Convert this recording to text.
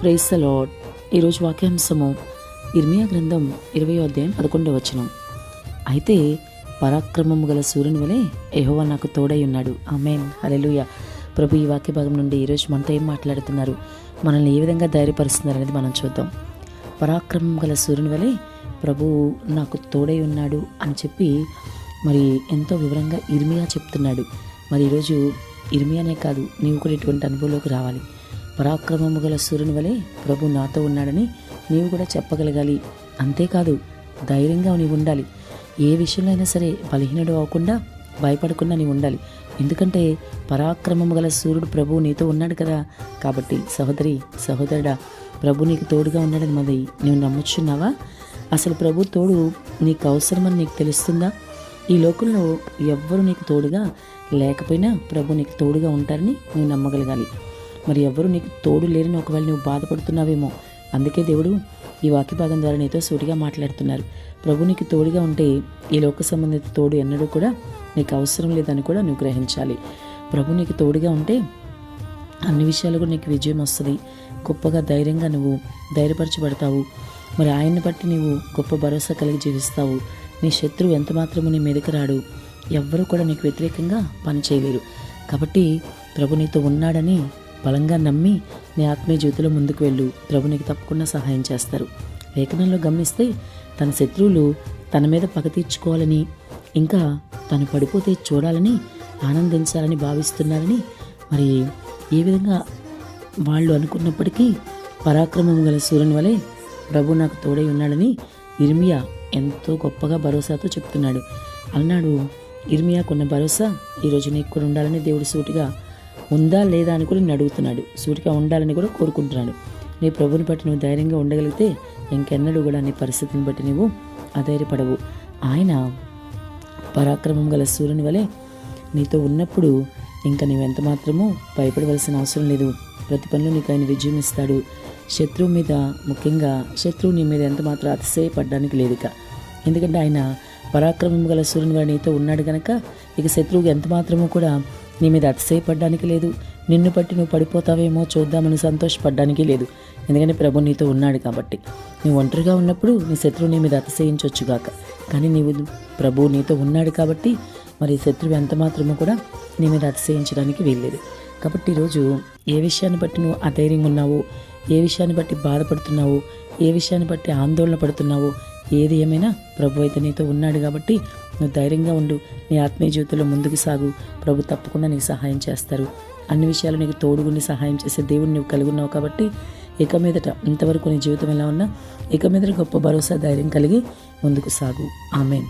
Price అలాడ్ ఈరోజు వాక్యాంశము ఇర్మియా గ్రంథం ఇరవై అధ్యాయం పదకొండవ వచనం. అయితే పరాక్రమము గల సూర్యుని వలె ఎహోవా నాకు తోడై ఉన్నాడు. ఆమెన్. హలెలుయ ప్రభు ఈ వాక్య భాగం నుండి ఈరోజు మనతో ఏం మాట్లాడుతున్నారు? మనల్ని ఏ విధంగా ధైర్యపరుస్తున్నారు అనేది మనం చూద్దాం. పరాక్రమం గల సూర్యుని వలె ప్రభు నాకు తోడై ఉన్నాడు అని చెప్పి మరి ఎంతో వివరంగా ఇర్మియా చెప్తున్నాడు. మరి ఈరోజు ఇర్మియానే కాదు నీవు కూడా ఇటువంటి అనుభవంలోకి రావాలి. పరాక్రమము గల సూర్యుని వలె ప్రభు నాతో ఉన్నాడని నీవు కూడా చెప్పగలగాలి. అంతేకాదు ధైర్యంగా నీవు ఉండాలి. ఏ విషయంలో అయినా సరే బలహీనుడు అవ్వకుండా భయపడకుండా నీవు ఉండాలి. ఎందుకంటే పరాక్రమము గల సూర్యుడు ప్రభు నీతో ఉన్నాడు కదా. కాబట్టి సహోదరి సహోదరుడా ప్రభు నీకు తోడుగా ఉన్నాడని మరి నువ్వు నమ్ముచున్నావా? అసలు ప్రభు తోడు నీకు అవసరమని నీకు తెలుస్తుందా? ఈ లోకంలో ఎవ్వరు నీకు తోడుగా లేకపోయినా ప్రభు నీకు తోడుగా ఉంటారని నువ్వు నమ్మగలగాలి. మరి ఎవ్వరు నీకు తోడు లేరని ఒకవేళ నువ్వు బాధపడుతున్నావేమో. అందుకే దేవుడు ఈ వాక్య భాగం ద్వారా నీతో సూటిగా మాట్లాడుతున్నారు. ప్రభు నీకు తోడుగా ఉంటే ఈ లోక సంబంధిత తోడు ఎన్నడూ కూడా నీకు అవసరం లేదని కూడా నువ్వు గ్రహించాలి ప్రభు నీకు తోడుగా ఉంటే అన్ని విషయాలు కూడా నీకు విజయం వస్తుంది. గొప్పగా ధైర్యంగా నువ్వు ధైర్యపరచబడతావు. మరి ఆయన్ని బట్టి నీవు గొప్ప భరోసా కలిగి జీవిస్తావు. నీ శత్రువు ఎంత మాత్రము నీ మీదకి రాడు ఎవ్వరూ కూడా నీకు వ్యతిరేకంగా పని చేయలేరు కాబట్టి ప్రభు నీతో ఉన్నాడని బలంగా నమ్మి నీ ఆత్మీయ జీవితంలో ముందుకు వెళ్ళు. ప్రభు నీకు తప్పకుండా సహాయం చేస్తారు. లేఖనంలో గమనిస్తే తన శత్రువులు తన మీద పగ తీర్చుకోవాలని ఇంకా తను పడిపోతే చూడాలని ఆనందించాలని భావిస్తున్నారని మరి ఏ విధంగా వాళ్ళు అనుకున్నప్పటికీ పరాక్రమం గల సూర్యుని వలె ప్రభు నాకు తోడై ఉన్నాడని ఇర్మియా ఎంతో గొప్పగా భరోసాతో చెప్తున్నాడు. అన్నాడు ఇర్మియాకున్న భరోసా ఈరోజు నీకు కూడా ఉండాలని దేవుడు సూటిగా ఉందా లేదా అని కూడా నేను అడుగుతున్నాడు సూటిగా ఉండాలని కూడా కోరుకుంటున్నాడు. నీ ప్రభుని బట్టి నువ్వు ధైర్యంగా ఉండగలిగితే ఇంకెన్నడూ కూడా నీ పరిస్థితిని బట్టి నువ్వు అధైర్యపడవు. ఆయన పరాక్రమం గల సూర్యుని వలె నీతో ఉన్నప్పుడు ఇంకా నువ్వెంత మాత్రమూ భయపడవలసిన అవసరం లేదు. ప్రతి పనిలో నీకు ఆయన విజయం ఇస్తాడు. శత్రువు మీద ముఖ్యంగా శత్రువు నీ మీద ఎంత మాత్రం అతిశయపడడానికి లేదుక. ఎందుకంటే ఆయన పరాక్రమం గల సూర్యుని వాడు నీతో ఉన్నాడు కనుక ఇక శత్రువుకి ఎంత మాత్రమూ కూడా నీ మీద అతిశయపడడానికి లేదు. నిన్ను బట్టి నువ్వు పడిపోతావేమో చూద్దామని సంతోషపడడానికి లేదు. ఎందుకంటే ప్రభు నీతో ఉన్నాడు కాబట్టి. నువ్వు ఒంటరిగా ఉన్నప్పుడు నీ శత్రువు నీ మీద అతిశయించవచ్చుగాక కానీ నీవు ప్రభు నీతో ఉన్నాడు కాబట్టి మరి శత్రువు ఎంత మాత్రమూ కూడా నీ మీద అతిశయించడానికి వీల్లేదు. కాబట్టి ఈరోజు ఏ విషయాన్ని బట్టి నువ్వు అధైర్యంగా ఉన్నావు? ఏ విషయాన్ని బట్టి బాధపడుతున్నావు? ఏ విషయాన్ని బట్టి ఆందోళన పడుతున్నావు? ఏది ఏమైనా ప్రభు అయితే నీతో ఉన్నాడు కాబట్టి నువ్వు ధైర్యంగా ఉండు. నీ ఆత్మీయ జీవితంలో ముందుకు సాగు. ప్రభు తప్పకుండా నీకు సహాయం చేస్తారు. అన్ని విషయాలు నీకు తోడుగుండి సహాయం చేసే దేవుడు నువ్వు కలిగి ఉన్నావు కాబట్టి ఇక మీదట ఇంతవరకు నీ జీవితం ఎలా ఉన్నా ఇక మీదట గొప్ప భరోసా ధైర్యం కలిగి ముందుకు సాగు. ఆమెన్.